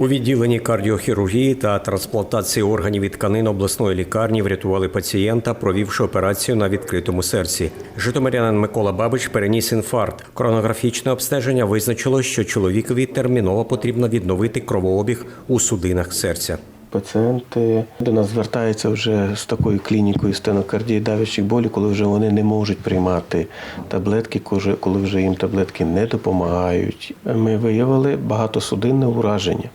У відділенні кардіохірургії та трансплантації органів і тканин обласної лікарні врятували пацієнта, провівши операцію на відкритому серці. Житомирянин Микола Бабич переніс інфаркт. Кронографічне обстеження визначило, що чоловікові терміново потрібно відновити кровообіг у судинах серця. Пацієнти до нас звертаються вже з такою клінікою стенокардії давячих болі, коли вже вони не можуть приймати таблетки, коли- коли вже їм таблетки не допомагають. Ми виявили багатосудинне ураження.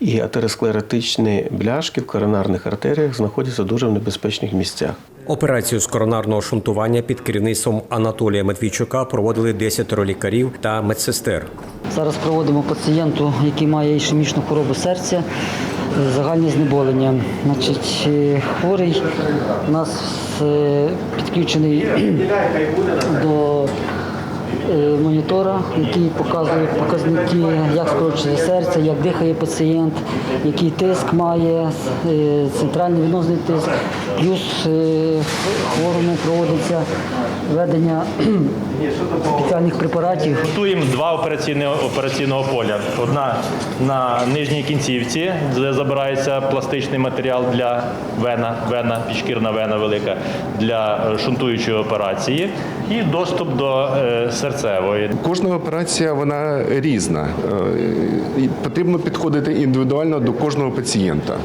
І атеросклеротичні бляшки в коронарних артеріях знаходяться дуже в небезпечних місцях. Операцію з коронарного шунтування під керівництвом Анатолія Матвійчука проводили 10 лікарів та медсестер. Зараз проводимо пацієнту, який має ішемічну хворобу серця, загальне знеболення. Значить, е, хворий у нас е, підключений до е, монітора, який показує показники, як скорочує серце, як дихає пацієнт, який тиск має, центральний відносний тиск. Плюс хворому проводиться введення спеціальних препаратів Готуємо два операційні операційного поля. Одна на нижній кінцівці, де забирається пластичний матеріал для вена, вена, підшкірна вена велика для е, шунтуючої операції, і доступ до е, серцевої. Кожна операція вона різна. Е, Потрібно підходити індивідуально до кожного пацієнта.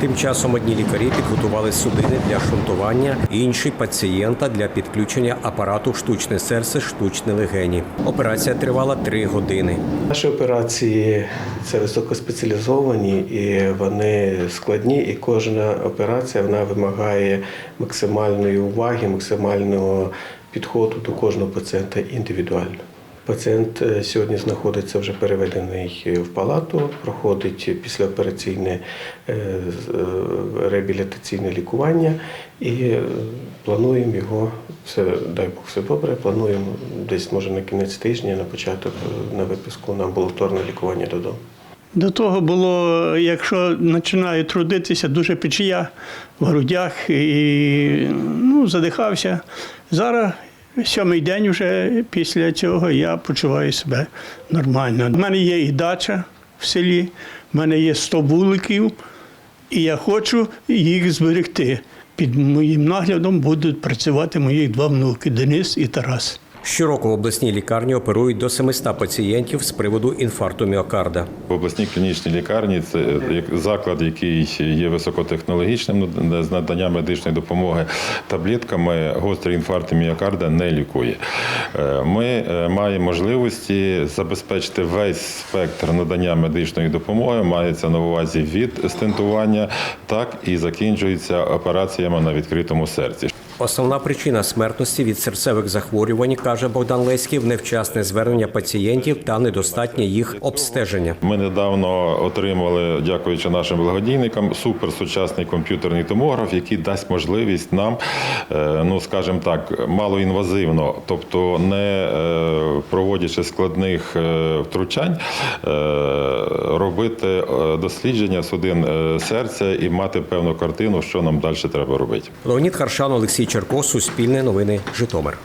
Тим часом одні лікарі підготували судини для шунтування, інші пацієнта для підключення апарату штучне серце, штучні легені. Операція тривала три години. Наші операції це високоспеціалізовані і вони складні, і кожна операція вона вимагає максимальної уваги, максимального підходу до кожного пацієнта індивідуально. Пацієнт е, сьогодні знаходиться вже переведений в палату, проходить післяопераційне е, е, реабілітаційне лікування і е, плануємо його, все, дай Бог все добре, плануємо десь може на кінець тижня, на початок е, на виписку на амбулаторне лікування додому. До того було, якщо починаю трудитися, дуже печія в грудях і ну, задихався. Зараз сьомий день вже після цього я почуваю себе нормально. У мене є і дача в селі, в мене є 100 вуликів, і я хочу їх зберегти. Під моїм наглядом будуть працювати мої два внуки Денис і Тарас. Щороку в обласній лікарні оперують до 700 пацієнтів з приводу інфаркту міокарда. В обласній клінічній лікарні це як заклад, який є високотехнологічним з наданням медичної допомоги. Таблетками гострий інфаркт міокарда не лікує. Е, Ми е, маємо можливості забезпечити весь спектр надання медичної допомоги. Мається на увазі від стентування, так і закінчується операціями на відкритому серці. Основна причина смертності від серцевих захворювань, каже Богдан Леськів, невчасне звернення пацієнтів та недостатнє їх обстеження. Ми недавно отримали, дякуючи нашим благодійникам, суперсучасний комп'ютерний томограф, який дасть можливість нам, е, ну скажімо так, малоінвазивно, тобто не е, проводячи складних е, втручань, робити дослідження судин серця і мати певну картину, що нам далі треба робити. Леонід Харшан, Олексій Черко, Суспільне новини, Житомир.